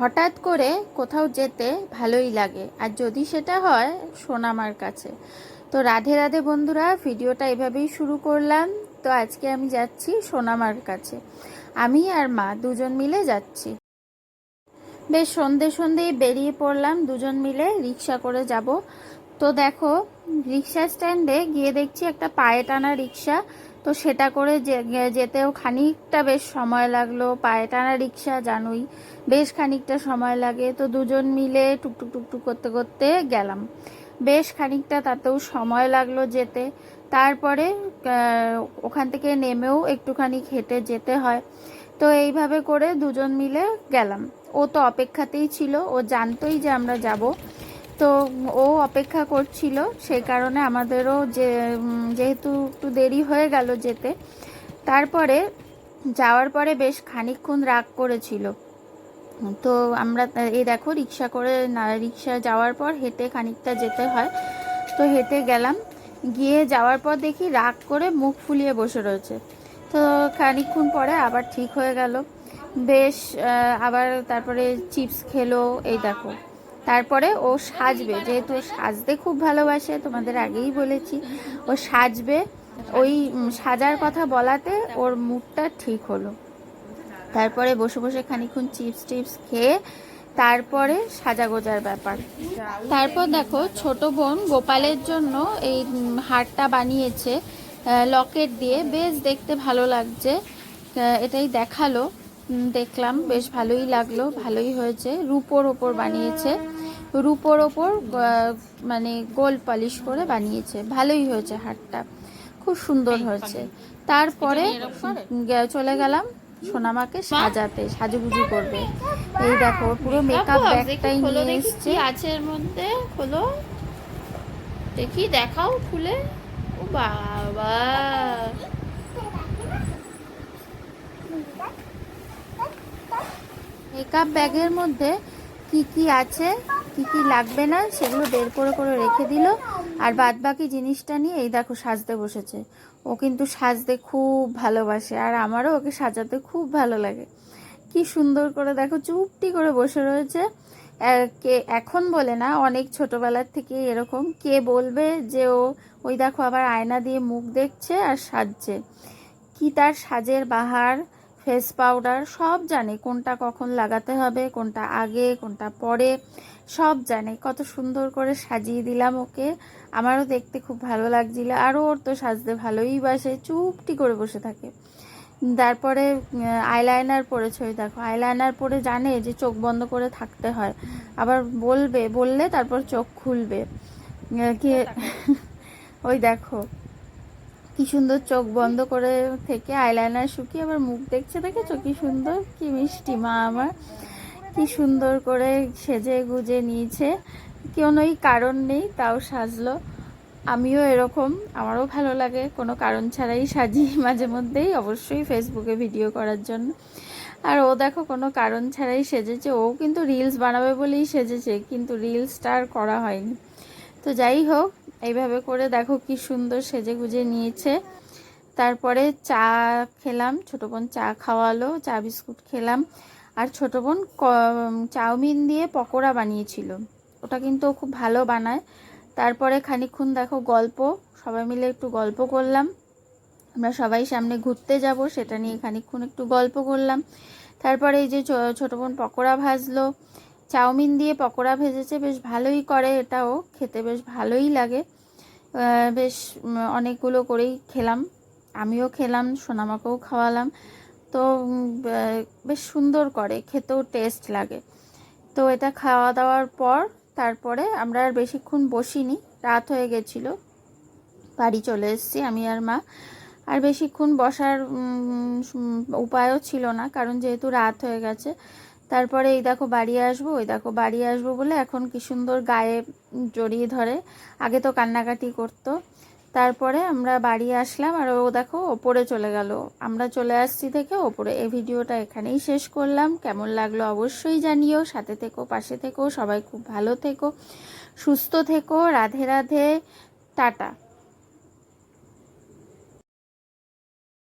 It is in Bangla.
হঠাৎ করে কোথাও যেতে ভালোই লাগে। আর যদি সেটা হয় সোনামার কাছে। তো রাধে রাধে বন্ধুরা, ভিডিওটা এভাবেই শুরু করলাম। তো আজকে আমি যাচ্ছি সোনামার কাছে। আমি আর মা দুজন মিলে যাচ্ছি। বেশ সন্ধে সন্ধেই বেরিয়ে পড়লাম দুজন মিলে রিক্সা করে যাব। তো দেখো, রিক্সা স্ট্যান্ডে গিয়ে দেখছি একটা পায়ে টানা রিক্সা। তো সেটা করে যেতেও খানিকটা বেশ সময় লাগল। পায়ে টানা রিক্সা, জানুই, বেশ খানিকটা সময় লাগে। তো দুজন মিলে টুকটুক টুকটুক করতে করতে গেলাম। বেশ খানিকটা তাতেও সময় লাগল যেতে। তারপরে ওখান থেকে নেমেও একটুখানি হেঁটে যেতে হয়। তো এইভাবে করে দুজন মিলে গেলাম। ও তো অপেক্ষাতেই ছিল। ও জানতোই যে আমরা যাব। তো ও অপেক্ষা করছিল সেই কারণে আমাদেরও যে যেহেতু একটু দেরি হয়ে গেল যেতে, তারপরে যাওয়ার পরে বেশ খানিকক্ষণ রাগ করেছিল। তো আমরা, এই দেখো রিক্সা করে, না, রিক্সা যাওয়ার পর হেঁটে খানিকটা যেতে হয়। তো হেঁটে গেলাম, গিয়ে যাওয়ার পর দেখি রাগ করে মুখ ফুলিয়ে বসে রয়েছে। তো খানিকক্ষণ পরে আবার ঠিক হয়ে গেল। বেশ আবার তারপরে চিপস খেলো, এই দেখো। তারপরে ও সাজবে। যেহেতু সাজতে খুব ভালোবাসে, তোমাদের আগেই বলেছি। ও সাজবে, ওই সাজার কথা বলাতে ওর মুডটা ঠিক হলো। তারপরে বসে বসে খানিক্ষণ চিপস টিপস খেয়ে তারপরে সাজাগোজার ব্যাপার। তারপর দেখো, ছোট বোন গোপালের জন্য এই হারটা বানিয়েছে লকেট দিয়ে। বেশ দেখতে ভালো লাগছে এটাই দেখাল। দেখলাম, বেশ ভালোই লাগল, ভালোই হয়েছে। রূপোর ওপর বানিয়েছে। রূপোর ওপর মানে গোল পালিশ করে বানিয়েছে। ভালোই হয়েছে হারটা খুব সুন্দর হয়েছে। তারপরে চলে গেলাম সোনামাকে সাজাতে সাজুগুজু করবে। এই দেখো পুরো মেকআপ ব্যাগটাই নিয়ে এসছে। আছে এর মধ্যে। খোলো। দেখি দেখাও খুলে। ও বাবা! মেকআপ ব্যাগের মধ্যে কি কি আছে? কি কি লাগবে না সেগুলো বের করে করে রেখে দিল। আর বাদ বাকি জিনিসটা নিয়ে এই দেখো সাজতে বসেছে। ও কিন্তু সাজতে খুব ভালোবাসে আর আমারও ওকে সাজাতে খুব ভালো লাগে। কি সুন্দর করে দেখো চুপটি করে বসে রয়েছে। কে এখন বলে না, অনেক ছোটবেলার থেকে এরকম। কে বলবে যে ও, ওই দেখো আবার আয়না দিয়ে মুখ দেখছে আর সাজছে। কি তার সাজের বাহার ফেস পাউডার সব জানে কোনটা কখন লাগাতে হবে কোনটা আগে কোনটা পরে সব জানে। কত সুন্দর করে সাজিয়ে দিলাম ওকে। আমারও দেখতে খুব ভালো লাগছিল। আরও ওর তো সাজতে ভালোই বাসে চুপটি করে বসে থাকে। তারপরে আইলাইনার পরেছে ওই দেখো। আইলাইনার পরে জানে যে চোখ বন্ধ করে থাকতে হয়। আবার বলবে বললে তারপর চোখ খুলবে। কি ওই দেখো। কি সুন্দর চোখ বন্ধ করে থেকে আইলাইনার শুকিয়ে আবার মুখ দেখছে, দেখেছ? কি সুন্দর, কি মিষ্টি মা আমার। কি সুন্দর করে সেজে গুজে নিয়েছে। কোনোই কারণ নেই, তাও সাজলো। আমিও এরকম, আমারও ভালো লাগে। কোনো কারণ ছাড়াই সাজি মাঝে মধ্যেই অবশ্যই ফেসবুকে ভিডিও করার জন্য। আর ও দেখো, কোনো কারণ ছাড়াই সেজেছে। ও কিন্তু রিলস বানাবে বলেই সেজেছে, কিন্তু রিলসটা আর করা হয়নি। তো যাই হোক এইভাবে করে দেখো কি সুন্দর সেজে গুজে নিয়েছে। তারপরে চা খেলাম, ছোটো বোন চা খাওয়ালো, চা বিস্কুট খেলাম। আর ছোটো বোন চাউমিন দিয়ে পকোড়া বানিয়েছিল। ওটা কিন্তু খুব ভালো বানায়। তারপরে খানিকক্ষণ দেখো গল্প, সবাই মিলে একটু গল্প করলাম। আমরা সবাই সামনে ঘুরতে যাব, সেটা নিয়ে খানিকক্ষণ একটু গল্প করলাম। তারপরে এই যে ছোটো বোন পকোড়া ভাজলো চাউমিন দিয়ে পকোড়া ভেজেছে, বেশ ভালোই করে এটাও, খেতে বেশ ভালোই লাগে। বেশ অনেকগুলো করেই খেলাম। আমিও খেলাম, সোনামাকেও খাওয়ালাম। তো বেশ সুন্দর করে, খেতেও টেস্ট লাগে। তো এটা খাওয়া দাওয়ার পর, তারপরে আমরা আর বেশিক্ষণ বসিনি, রাত হয়ে গেছিল। বাড়ি চলে এসেছি আমি আর মা। আর বেশিক্ষণ বসার উপায়ও ছিল না, কারণ যেহেতু রাত হয়ে গেছে তারপরে এই দেখো বাড়ি আসব, ওই দেখো বাড়ি আসব বলে এখন কি সুন্দর গায়ে জড়িয়ে ধরে। আগে তো কান্নাকাটি করতো। তারপরে আমরা বাড়ি আসলাম আর ও দেখো ওপরে চলে গেল। আমরা চলে আসছি থেকে ওপরে। এই ভিডিওটা এখানেই শেষ করলাম। কেমন লাগল অবশ্যই জানিও। সাথে থেকো, পাশে থেকো, সবাই খুব ভালো থেকো, সুস্থ থেকো। রাধে রাধে, টাটা।